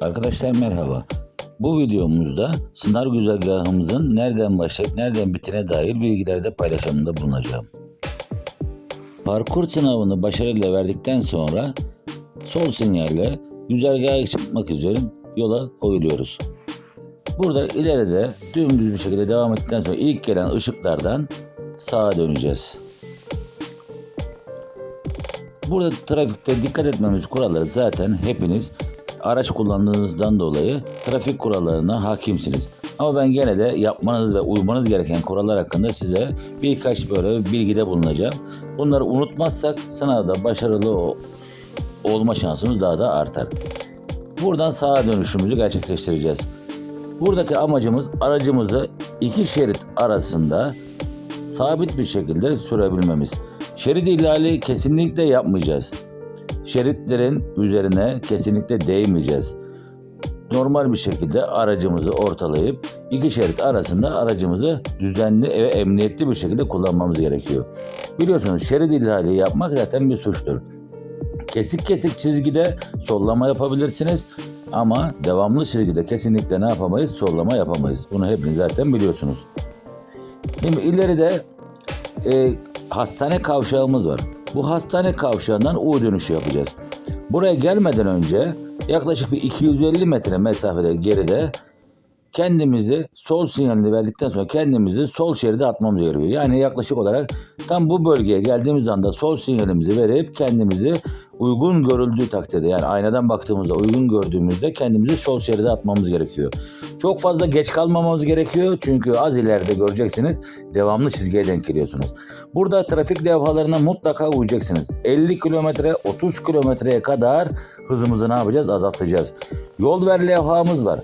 Arkadaşlar merhaba. Bu videomuzda sınav güzergahımızın nereden başlayıp nereden bitine dair bilgilerde paylaşımında bulunacağım. Parkur sınavını başarıyla verdikten sonra sol sinyalle güzergaha çıkmak üzere yola koyuluyoruz. Burada ileride dümdüz bir şekilde devam ettikten sonra ilk gelen ışıklardan sağa döneceğiz. Burada trafikte dikkat etmemiz kuralları zaten hepiniz araç kullandığınızdan dolayı trafik kurallarına hakimsiniz. Ama ben gene de yapmanız ve uymanız gereken kurallar hakkında size birkaç böyle bilgide bulunacağım. Bunları unutmazsak sınavda başarılı olma şansımız daha da artar. Buradan sağa dönüşümüzü gerçekleştireceğiz. Buradaki amacımız aracımızı iki şerit arasında sabit bir şekilde sürebilmemiz. Şerit ihlali kesinlikle yapmayacağız. Şeritlerin üzerine kesinlikle değmeyeceğiz. Normal bir şekilde aracımızı ortalayıp iki şerit arasında aracımızı düzenli ve emniyetli bir şekilde kullanmamız gerekiyor. Biliyorsunuz şerit ihlali yapmak zaten bir suçtur. Kesik kesik çizgide sollama yapabilirsiniz ama devamlı çizgide kesinlikle ne yapamayız? Sollama yapamayız. Bunu hepiniz zaten biliyorsunuz. Şimdi ileride e, hastane kavşağımız var. Bu hastane kavşağından U dönüşü yapacağız. Buraya gelmeden önce yaklaşık bir 250 metre mesafede geride kendimizi sol sinyalini verdikten sonra kendimizi sol şeride atmamız gerekiyor. Yani yaklaşık olarak tam bu bölgeye geldiğimiz anda sol sinyalimizi verip kendimizi uygun görüldüğü takdirde yani aynadan baktığımızda uygun gördüğümüzde kendimizi sol şeride atmamız gerekiyor. Çok fazla geç kalmamamız gerekiyor çünkü az ileride göreceksiniz devamlı çizgiye denk geliyorsunuz. Burada trafik levhalarına mutlaka uyacaksınız. 50 kilometre 30 kilometreye kadar hızımızı ne yapacağız? Azaltacağız. Yol ver levhamız var.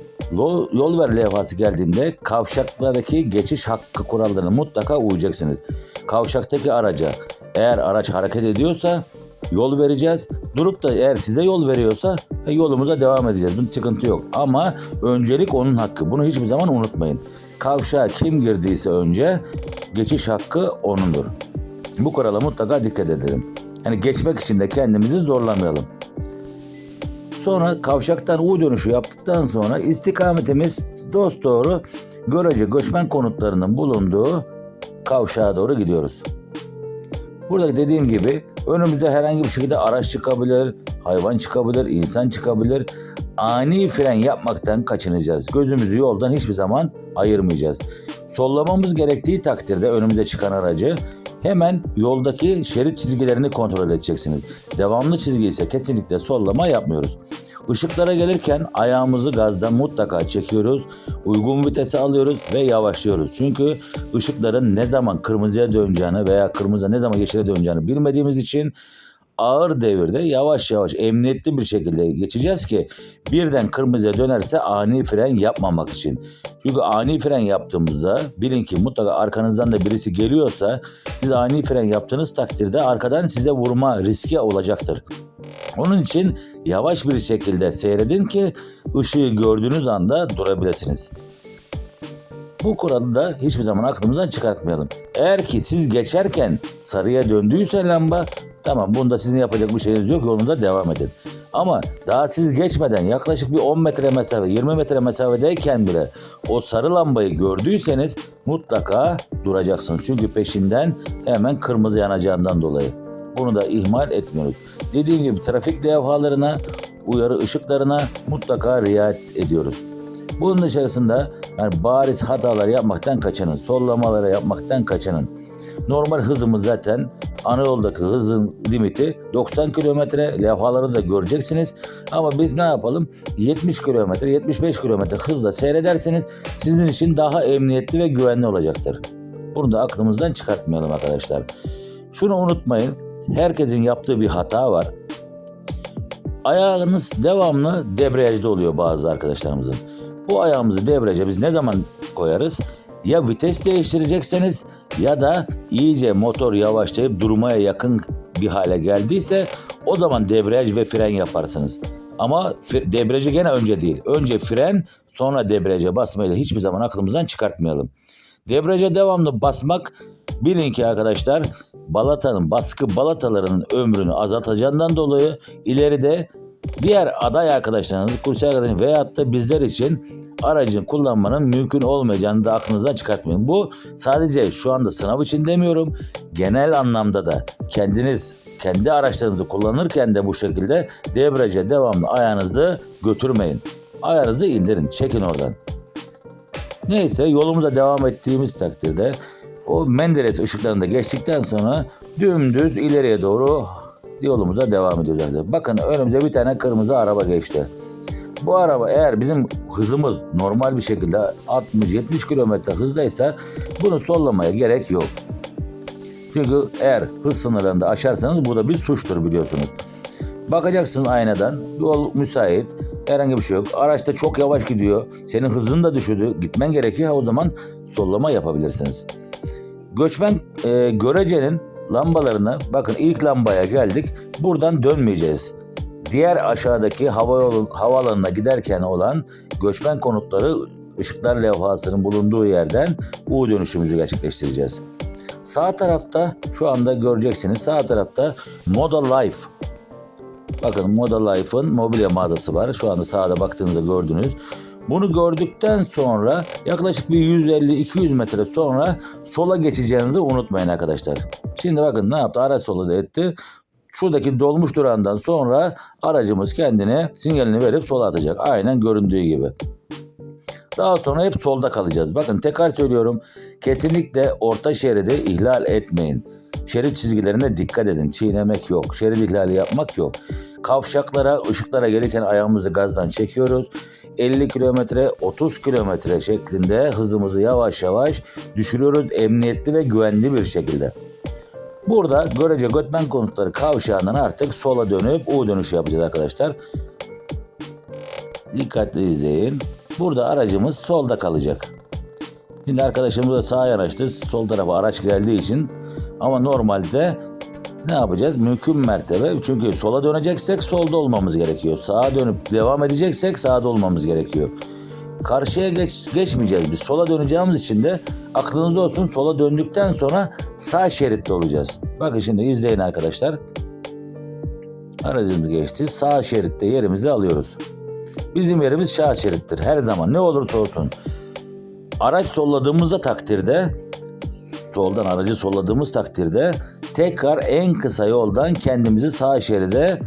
Yol ver levhası geldiğinde kavşaklardaki geçiş hakkı kurallarına mutlaka uyacaksınız. Kavşaktaki araca eğer araç hareket ediyorsa yol vereceğiz. Durup da eğer size yol veriyorsa e, yolumuza devam edeceğiz. Bunun sıkıntı yok. Ama öncelik onun hakkı. Bunu hiçbir zaman unutmayın. Kavşağa kim girdiyse önce geçiş hakkı onundur. Bu kurala mutlaka dikkat edelim. Yani geçmek için de kendimizi zorlamayalım. Sonra kavşaktan U dönüşü yaptıktan sonra istikametimiz dost doğru Görece göçmen konutlarının bulunduğu kavşağa doğru gidiyoruz. Burada dediğim gibi önümüze herhangi bir şekilde araç çıkabilir, hayvan çıkabilir, insan çıkabilir. Ani fren yapmaktan kaçınacağız. Gözümüzü yoldan hiçbir zaman ayırmayacağız. Sollamamız gerektiği takdirde önümüze çıkan aracı hemen yoldaki şerit çizgilerini kontrol edeceksiniz. Devamlı çizgi ise kesinlikle sollama yapmıyoruz. Işıklara gelirken ayağımızı gazdan mutlaka çekiyoruz. Uygun vitese alıyoruz ve yavaşlıyoruz. Çünkü ışıkların ne zaman kırmızıya döneceğini veya kırmızıya ne zaman yeşile döneceğini bilmediğimiz için ağır devirde yavaş yavaş emniyetli bir şekilde geçeceğiz ki birden kırmızıya dönerse ani fren yapmamak için. Çünkü ani fren yaptığımızda bilin ki mutlaka arkanızdan da birisi geliyorsa siz ani fren yaptığınız takdirde arkadan size vurma riski olacaktır. Onun için yavaş bir şekilde seyredin ki ışığı gördüğünüz anda durabilirsiniz. Bu kuralı da hiçbir zaman aklımızdan çıkartmayalım. Eğer ki siz geçerken sarıya döndüyse lamba tamam bunda sizin yapacak bir şeyiniz yok yolunuza devam edin. Ama daha siz geçmeden yaklaşık bir 10 metre mesafe 20 metre mesafedeyken bile o sarı lambayı gördüyseniz mutlaka duracaksınız. Çünkü peşinden hemen kırmızı yanacağından dolayı. Bunu da ihmal etmiyoruz. Dediğim gibi trafik levhalarına, uyarı ışıklarına mutlaka riayet ediyoruz. Bunun dışarısında yani bariz hatalar yapmaktan kaçının, sollamaları yapmaktan kaçının. Normal hızımız zaten ana yoldaki hızın limiti 90 kilometre levhaları da göreceksiniz. Ama biz ne yapalım? 70 kilometre, 75 kilometre hızla seyrederseniz sizin için daha emniyetli ve güvenli olacaktır. Bunu da aklımızdan çıkartmayalım arkadaşlar. Şunu unutmayın. Herkesin yaptığı bir hata var. Ayağınız devamlı debriyajda oluyor bazı arkadaşlarımızın. Bu ayağımızı debriyaja biz ne zaman koyarız? Ya vites değiştirecekseniz ya da iyice motor yavaşlayıp durmaya yakın bir hale geldiyse o zaman debriyaj ve fren yaparsınız. Ama debriyajı gene önce değil. Önce fren sonra debriyaja basmayı da hiçbir zaman aklımızdan çıkartmayalım. Debriyaja devamlı basmak bilin ki arkadaşlar balatanın baskı balatalarının ömrünü azaltacağından dolayı ileride Diğer aday arkadaşlarınız, kursiyer arkadaşlarınız veyahut da bizler için aracın kullanmanın mümkün olmayacağını da aklınızdan çıkartmayın. Bu sadece şu anda sınav için demiyorum. Genel anlamda da kendiniz kendi araçlarınızı kullanırken de bu şekilde debriyaja devamlı ayağınızı götürmeyin. Ayağınızı indirin, çekin oradan. Neyse yolumuza devam ettiğimiz takdirde o Menderes ışıklarında geçtikten sonra dümdüz ileriye doğru yolumuza devam ediyoruz. Bakın önümüze bir tane kırmızı araba geçti. Bu araba eğer bizim hızımız normal bir şekilde 60-70 kilometre hızdaysa bunu sollamaya gerek yok. Çünkü eğer hız sınırlarını aşarsanız bu da bir suçtur biliyorsunuz. Bakacaksın aynadan yol müsait herhangi bir şey yok. Araçta çok yavaş gidiyor. Senin hızın da düşürdü. Gitmen gerekiyor. O zaman sollama yapabilirsiniz. Göçmen e, görecenin lambalarına bakın ilk lambaya geldik. Buradan dönmeyeceğiz. Diğer aşağıdaki hava yolu, havaalanına giderken olan göçmen konutları ışıklar levhasının bulunduğu yerden U dönüşümüzü gerçekleştireceğiz. Sağ tarafta şu anda göreceksiniz sağ tarafta Moda Life Bakın Moda Life'ın mobilya mağazası var. Şu anda sağda baktığınızda gördünüz. Bunu gördükten sonra yaklaşık bir 150-200 metre sonra sola geçeceğinizi unutmayın arkadaşlar. Şimdi bakın ne yaptı? Araç sola etti. Şuradaki dolmuş durağından sonra aracımız kendine sinyalini verip sola atacak. Aynen göründüğü gibi. Daha sonra hep solda kalacağız. Bakın tekrar söylüyorum. Kesinlikle orta şeridi ihlal etmeyin. Şerit çizgilerine dikkat edin. Çiğnemek yok. Şerit ihlali yapmak yok. Kavşaklara, ışıklara gelirken ayağımızı gazdan çekiyoruz. 50 kilometre, 30 kilometre şeklinde hızımızı yavaş yavaş düşürüyoruz. Emniyetli ve güvenli bir şekilde. Burada görece Götmen konutları kavşağından artık sola dönüp U dönüşü yapacağız arkadaşlar. Dikkatli izleyin. Burada aracımız solda kalacak. Şimdi arkadaşımız da sağa yanaştı. Sol tarafa araç geldiği için. Ama normalde ne yapacağız? Mümkün mertebe. Çünkü sola döneceksek solda olmamız gerekiyor. Sağa dönüp devam edeceksek sağda olmamız gerekiyor. Karşıya geç, geçmeyeceğiz. Biz sola döneceğimiz için de aklınızda olsun sola döndükten sonra sağ şeritte olacağız. Bakın şimdi izleyin arkadaşlar. Aracımız geçti. Sağ şeritte yerimizi alıyoruz. Bizim yerimiz sağ şerittir. Her zaman ne olursa olsun. Araç solladığımızda takdirde soldan aracı solladığımız takdirde tekrar en kısa yoldan kendimizi sağ şeride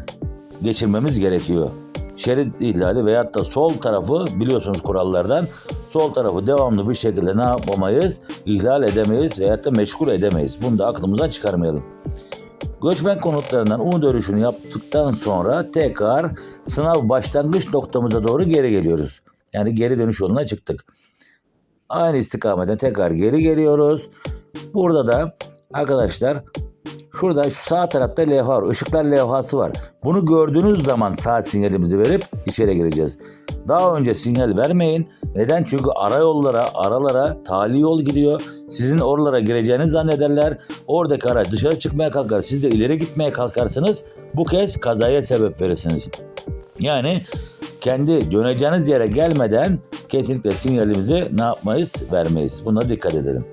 geçirmemiz gerekiyor. Şerit ihlali veyahut da sol tarafı biliyorsunuz kurallardan sol tarafı devamlı bir şekilde ne yapamayız? İhlal edemeyiz veyahut da meşgul edemeyiz. Bunu da aklımızdan çıkarmayalım. Göçmen konutlarından U dönüşünü yaptıktan sonra tekrar sınav başlangıç noktamıza doğru geri geliyoruz. Yani geri dönüş yoluna çıktık. Aynı istikametten tekrar geri geliyoruz. Burada da arkadaşlar şurada şu sağ tarafta levha var. Işıklar levhası var. Bunu gördüğünüz zaman sağ sinyalimizi verip içeri gireceğiz. Daha önce sinyal vermeyin. Neden? Çünkü ara yollara, aralara tali yol gidiyor. Sizin oralara gireceğinizi zannederler. Oradaki araç dışarı çıkmaya kalkar. Siz de ileri gitmeye kalkarsınız. Bu kez kazaya sebep verirsiniz. Yani kendi döneceğiniz yere gelmeden kesinlikle sinyalimizi ne yapmayız? Vermeyiz. Buna dikkat edelim.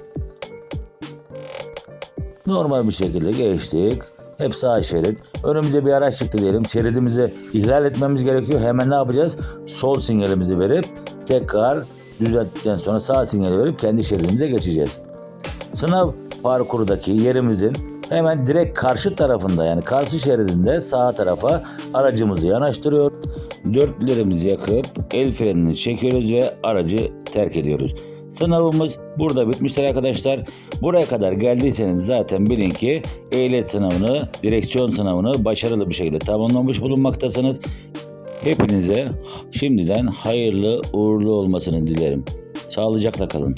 Normal bir şekilde geçtik. Hep sağ şerit. Önümüze bir araç çıktı diyelim. Şeridimizi ihlal etmemiz gerekiyor. Hemen ne yapacağız? Sol sinyalimizi verip tekrar düzelttikten sonra sağ sinyali verip kendi şeridimize geçeceğiz. Sınav parkurudaki yerimizin hemen direkt karşı tarafında yani karşı şeridinde sağ tarafa aracımızı yanaştırıyor. Dörtlerimizi yakıp el frenini çekiyoruz ve aracı terk ediyoruz. Sınavımız burada bitmiştir arkadaşlar. Buraya kadar geldiyseniz zaten bilin ki ehliyet sınavını, direksiyon sınavını başarılı bir şekilde tamamlamış bulunmaktasınız. Hepinize şimdiden hayırlı uğurlu olmasını dilerim. Sağlıcakla kalın.